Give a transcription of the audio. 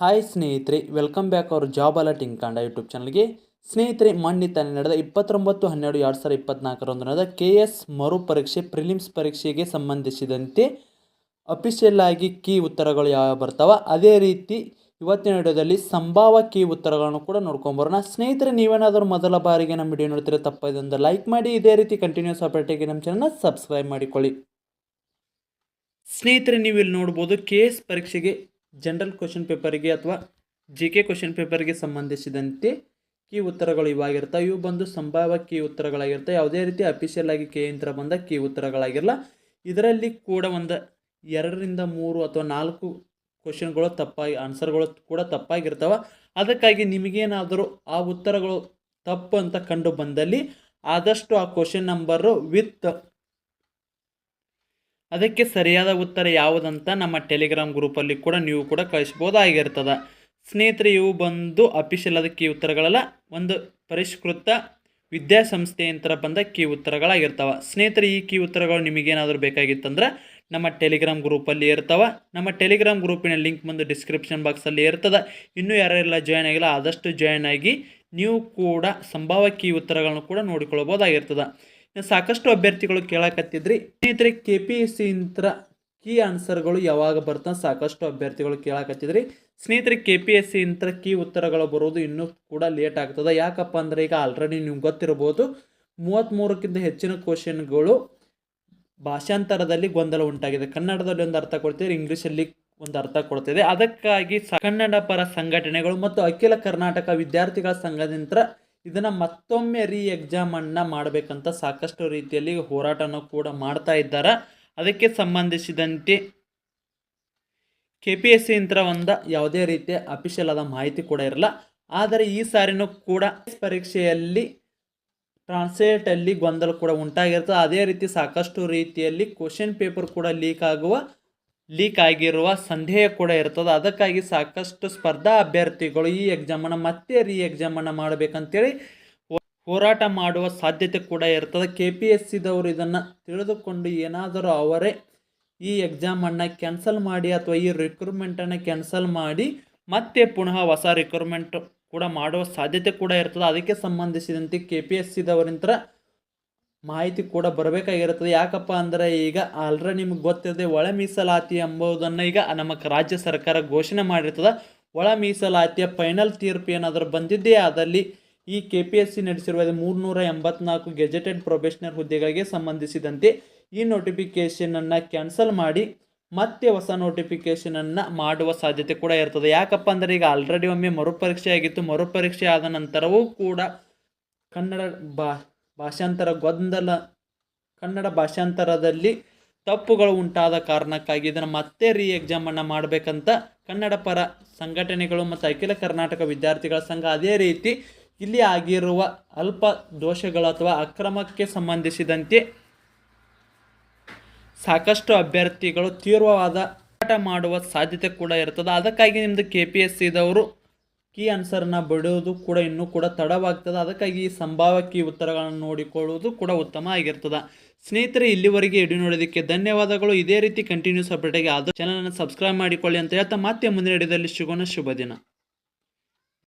Hi ಸ್ನೇಹಿತರೆ welcome back ಅವ್ರ job alerting ಕಾಂಡ ಯೂಟ್ಯೂಬ್ ಚಾನಲ್ಗೆ ಸ್ನೇಹಿತರೆ, ಮೊನ್ನೆ ತಾನೆ ನಡೆದ ಇಪ್ಪತ್ತೊಂಬತ್ತು, ಹನ್ನೆರಡು, ಎರಡು ಸಾವಿರದ ಇಪ್ಪತ್ನಾಲ್ಕರಂದು ನಡೆದ ಕೆ ಎಸ್ ಮರು ಪರೀಕ್ಷೆ ಪ್ರಿಲಿಮ್ಸ್ ಪರೀಕ್ಷೆಗೆ ಸಂಬಂಧಿಸಿದಂತೆ ಅಫಿಷಿಯಲ್ ಆಗಿ ಕೀ ಉತ್ತರಗಳು ಯಾವ ಬರ್ತಾವ? ಅದೇ ರೀತಿ ಇವತ್ತಿನ ವಿಡಿಯೋದಲ್ಲಿ ಸಂಭಾವ ಕೀ ಉತ್ತರಗಳನ್ನು ಕೂಡ ನೋಡ್ಕೊಂಬರೋಣ ಸ್ನೇಹಿತರೆ, ನೀವೇನಾದರೂ ಮೊದಲ ಬಾರಿಗೆ ನಮ್ಮ ವಿಡಿಯೋ ನೋಡ್ತೀರ ತಪ್ಪದಿಂದ ಲೈಕ್ ಮಾಡಿ. ಇದೇ ರೀತಿ ಕಂಟಿನ್ಯೂಸ್ ಅಪ್ಡೇಟಿಗೆ ನಮ್ಮ ಚಾನಲ್ನ ಸಬ್ಸ್ಕ್ರೈಬ್ ಮಾಡಿಕೊಳ್ಳಿ. ಸ್ನೇಹಿತರೆ, ನೀವು ಇಲ್ಲಿ ನೋಡ್ಬೋದು ಕೆ ಎಸ್ ಪರೀಕ್ಷೆಗೆ ಜನರಲ್ ಕ್ವಶನ್ ಪೇಪರಿಗೆ ಅಥವಾ ಜಿ ಕೆ ಕ್ವಶನ್ ಪೇಪರ್ಗೆ ಸಂಬಂಧಿಸಿದಂತೆ ಕೀ ಉತ್ತರಗಳು ಇವಾಗಿರ್ತವೆ ಇವು ಬಂದು ಸಂಭಾವ್ಯ ಕೀ ಉತ್ತರಗಳಾಗಿರ್ತವೆ ಯಾವುದೇ ರೀತಿ ಅಫಿಷಿಯಲ್ ಆಗಿ ಕೆ ಯಂತ್ರ ಬಂದ ಕೀ ಉತ್ತರಗಳಾಗಿರಲ್ಲ ಇದರಲ್ಲಿ ಕೂಡ ಒಂದು ಎರಡರಿಂದ ಮೂರು ಅಥವಾ ನಾಲ್ಕು ಕ್ವಶನ್ಗಳು ತಪ್ಪಾಗಿ ಆನ್ಸರ್ಗಳು ಕೂಡ ತಪ್ಪಾಗಿರ್ತವೆ. ಅದಕ್ಕಾಗಿ ನಿಮಗೇನಾದರೂ ಆ ಉತ್ತರಗಳು ತಪ್ಪು ಅಂತ ಕಂಡು ಬಂದಲ್ಲಿ ಆದಷ್ಟು ಆ ಕ್ವಶನ್ ನಂಬರು ವಿತ್ ಅದಕ್ಕೆ ಸರಿಯಾದ ಉತ್ತರ ಯಾವುದಂತ ನಮ್ಮ ಟೆಲಿಗ್ರಾಮ್ ಗ್ರೂಪಲ್ಲಿ ಕೂಡ ನೀವು ಕೂಡ ಕಳಿಸ್ಬೋದಾಗಿರ್ತದೆ. ಸ್ನೇಹಿತರೆ ಇವು ಬಂದು ಅಫಿಷಿಯಲ್ ಆದ ಕೀ ಉತ್ತರಗಳೆಲ್ಲ ಒಂದು ಪರಿಷ್ಕೃತ ವಿದ್ಯಾಸಂಸ್ಥೆಯಂತರ ಬಂದ ಕೀ ಉತ್ತರಗಳಾಗಿರ್ತವೆ. ಸ್ನೇಹಿತರೆ, ಈ ಕೀ ಉತ್ತರಗಳು ನಿಮಗೇನಾದರೂ ಬೇಕಾಗಿತ್ತಂದ್ರೆ ನಮ್ಮ ಟೆಲಿಗ್ರಾಮ್ ಗ್ರೂಪಲ್ಲಿ ಇರ್ತವೆ. ನಮ್ಮ ಟೆಲಿಗ್ರಾಮ್ ಗ್ರೂಪಿನ ಲಿಂಕ್ ಬಂದು ಡಿಸ್ಕ್ರಿಪ್ಷನ್ ಬಾಕ್ಸಲ್ಲಿ ಇರ್ತದೆ. ಇನ್ನೂ ಯಾರೆಲ್ಲ ಜಾಯ್ನ್ ಆಗಿಲ್ಲ, ಆದಷ್ಟು ಜಾಯ್ನ್ ಆಗಿ ನೀವು ಕೂಡ ಸಂಭಾವ್ಯ ಕೀ ಉತ್ತರಗಳನ್ನು ಕೂಡ ನೋಡಿಕೊಳ್ಬೋದಾಗಿರ್ತದೆ. ಸಾಕಷ್ಟು ಅಭ್ಯರ್ಥಿಗಳು ಕೇಳಕತ್ತಿದ್ರಿ. ಸ್ನೇಹಿತರೆ ಕೆ ಪಿ ಎಸ್ ಸಿ ಇಂತ್ರ ಕೀ ಆನ್ಸರ್ಗಳು ಯಾವಾಗ ಬರ್ತ ಸಾಕಷ್ಟು ಅಭ್ಯರ್ಥಿಗಳು ಕೇಳಕತ್ತಿದ್ರಿ. ಸ್ನೇಹಿತರೆ ಕೆ ಪಿ ಎಸ್ ಸಿ ಇಂತ್ರ ಕೀ ಉತ್ತರಗಳು ಬರೋದು ಇನ್ನೂ ಕೂಡ ಲೇಟ್ ಆಗ್ತದೆ. ಯಾಕಪ್ಪ ಅಂದರೆ ಈಗ ಆಲ್ರೆಡಿ ನಿಮ್ಗೆ ಗೊತ್ತಿರ್ಬೋದು ಮೂವತ್ತ್ಮೂರಕ್ಕಿಂತ ಹೆಚ್ಚಿನ ಕ್ವಶನ್ಗಳು ಭಾಷಾಂತರದಲ್ಲಿ ಗೊಂದಲ ಉಂಟಾಗಿದೆ. ಕನ್ನಡದಲ್ಲಿ ಒಂದು ಅರ್ಥ ಕೊಡ್ತಿದ್ರೆ ಇಂಗ್ಲೀಷಲ್ಲಿ ಒಂದು ಅರ್ಥ ಕೊಡ್ತಿದೆ. ಅದಕ್ಕಾಗಿ ಕನ್ನಡ ಪರ ಸಂಘಟನೆಗಳು ಮತ್ತು ಅಖಿಲ ಕರ್ನಾಟಕ ವಿದ್ಯಾರ್ಥಿಗಳ ಸಂಘದಿಂದ ಇದನ್ನು ಮತ್ತೊಮ್ಮೆ ರೀ ಎಕ್ಸಾಮನ್ನು ಮಾಡಬೇಕಂತ ಸಾಕಷ್ಟು ರೀತಿಯಲ್ಲಿ ಹೋರಾಟನೂ ಕೂಡ ಮಾಡ್ತಾ ಇದ್ದಾರೆ. ಅದಕ್ಕೆ ಸಂಬಂಧಿಸಿದಂತೆ ಕೆ ಪಿ ಎಸ್ ಸಿ ಇಂತ್ರ ಒಂದು ಯಾವುದೇ ರೀತಿಯ ಅಫಿಷಿಯಲ್ ಆದ ಮಾಹಿತಿ ಕೂಡ ಇರಲ್ಲ. ಆದರೆ ಈ ಸಾರಿನೂ ಕೂಡ ಪರೀಕ್ಷೆಯಲ್ಲಿ ಟ್ರಾನ್ಸ್ಲೇಟಲ್ಲಿ ಗೊಂದಲ ಕೂಡ ಉಂಟಾಗಿರ್ತದೆ. ಅದೇ ರೀತಿ ಸಾಕಷ್ಟು ರೀತಿಯಲ್ಲಿ ಕ್ವಶನ್ ಪೇಪರ್ ಕೂಡ ಲೀಕ್ ಆಗುವ ಲೀಕ್ ಆಗಿರುವ ಸಂದೇಹ ಕೂಡ ಇರ್ತದೆ. ಅದಕ್ಕಾಗಿ ಸಾಕಷ್ಟು ಸ್ಪರ್ಧಾ ಅಭ್ಯರ್ಥಿಗಳು ಈ ಎಕ್ಸಾಮನ್ನು ಮತ್ತೆ ರೀ ಎಕ್ಸಾಮನ್ನು ಮಾಡಬೇಕಂತೇಳಿ ಹೋರಾಟ ಮಾಡುವ ಸಾಧ್ಯತೆ ಕೂಡ ಇರ್ತದೆ. ಕೆ ಪಿ ಎಸ್ ಸಿದವರು ಇದನ್ನು ತಿಳಿದುಕೊಂಡು ಏನಾದರೂ ಅವರೇ ಈ ಎಕ್ಸಾಮನ್ನು ಕ್ಯಾನ್ಸಲ್ ಮಾಡಿ ಅಥವಾ ಈ ರಿಕ್ರೂಟ್ಮೆಂಟನ್ನು ಕ್ಯಾನ್ಸಲ್ ಮಾಡಿ ಮತ್ತೆ ಪುನಃ ಹೊಸ ರಿಕ್ರೂಟ್ಮೆಂಟ್ ಕೂಡ ಮಾಡುವ ಸಾಧ್ಯತೆ ಕೂಡ ಇರ್ತದೆ. ಅದಕ್ಕೆ ಸಂಬಂಧಿಸಿದಂತೆ ಕೆ ಪಿ ಎಸ್ ಸಿದವರಿಂತ್ರ ಮಾಹಿತಿ ಕೂಡ ಬರಬೇಕಾಗಿರುತ್ತದೆ. ಯಾಕಪ್ಪ ಅಂದರೆ ಈಗ ಆಲ್ರೆಡಿ ನಿಮ್ಗೆ ಗೊತ್ತಿದೆ ಒಳ ಮೀಸಲಾತಿ ಎಂಬುದನ್ನು ಈಗ ನಮ್ಮ ರಾಜ್ಯ ಸರ್ಕಾರ ಘೋಷಣೆ ಮಾಡಿರ್ತದೆ. ಒಳ ಮೀಸಲಾತಿಯ ಫೈನಲ್ ತೀರ್ಪು ಏನಾದರೂ ಬಂದಿದ್ದೇ ಆದಲ್ಲಿ ಈ ಕೆ ಪಿ ಎಸ್ ಸಿ ನಡೆಸಿರುವ ಮೂರುನೂರ ಎಂಬತ್ನಾಲ್ಕು ಗೆಜೆಟೆಡ್ ಪ್ರೊಫೆಷನಲ್ ಹುದ್ದೆಗಳಿಗೆ ಸಂಬಂಧಿಸಿದಂತೆ ಈ ನೋಟಿಫಿಕೇಷನನ್ನು ಕ್ಯಾನ್ಸಲ್ ಮಾಡಿ ಮತ್ತೆ ಹೊಸ ನೋಟಿಫಿಕೇಷನನ್ನು ಮಾಡುವ ಸಾಧ್ಯತೆ ಕೂಡ ಇರ್ತದೆ. ಯಾಕಪ್ಪ ಅಂದರೆ ಈಗ ಆಲ್ರೆಡಿ ಒಮ್ಮೆ ಮರುಪರೀಕ್ಷೆ ಆಗಿತ್ತು ಮರುಪರೀಕ್ಷೆ ಆದ ನಂತರವೂ ಕೂಡ ಕನ್ನಡ ಬಾ ಭಾಷಾಂತರ ಗೊಂದಲ. ಕನ್ನಡ ಭಾಷಾಂತರದಲ್ಲಿ ತಪ್ಪುಗಳು ಉಂಟಾದ ಕಾರಣಕ್ಕಾಗಿ ಇದನ್ನು ಮತ್ತೆ ರೀ ಎಕ್ಸಾಮನ್ನು ಮಾಡಬೇಕಂತ ಕನ್ನಡ ಪರ ಸಂಘಟನೆಗಳು ಮತ್ತು ಅಖಿಲ ಕರ್ನಾಟಕ ವಿದ್ಯಾರ್ಥಿಗಳ ಸಂಘ ಅದೇ ರೀತಿ ಇಲ್ಲಿ ಆಗಿರುವ ಅಲ್ಪ ದೋಷಗಳು ಅಥವಾ ಅಕ್ರಮಕ್ಕೆ ಸಂಬಂಧಿಸಿದಂತೆ ಸಾಕಷ್ಟು ಅಭ್ಯರ್ಥಿಗಳು ತೀವ್ರವಾದ ಹೋರಾಟ ಮಾಡುವ ಸಾಧ್ಯತೆ ಕೂಡ ಇರ್ತದೆ. ಅದಕ್ಕಾಗಿ ನಿಮ್ಮದು ಕೆ ಪಿ ಎಸ್ ಸಿದವರು ಕೀ ಆನ್ಸರ್ನ ಬಿಡೋದು ಕೂಡ ಇನ್ನೂ ಕೂಡ ತಡವಾಗ್ತದೆ. ಅದಕ್ಕಾಗಿ ಈ ಸಂಭಾವ್ಯ ಕೀ ಉತ್ತರಗಳನ್ನು ನೋಡಿಕೊಳ್ಳುವುದು ಕೂಡ ಉತ್ತಮ ಆಗಿರ್ತದೆ. ಸ್ನೇಹಿತರೆ, ಇಲ್ಲಿವರೆಗೆ ಎಡಿ ನೋಡೋದಕ್ಕೆ ಧನ್ಯವಾದಗಳು. ಇದೇ ರೀತಿ ಕಂಟಿನ್ಯೂಸ್ ಅಪ್ಡೇಟಿಗೆ ಆದ ಚಾನಲನ್ನು ಸಬ್ಸ್ಕ್ರೈಬ್ ಮಾಡಿಕೊಳ್ಳಿ ಅಂತ ಹೇಳ್ತಾ ಮತ್ತೆ ಮುಂದಿನ ವಿಡಿಯೋದಲ್ಲಿ ಶುಭನ ಶುಭ ದಿನ.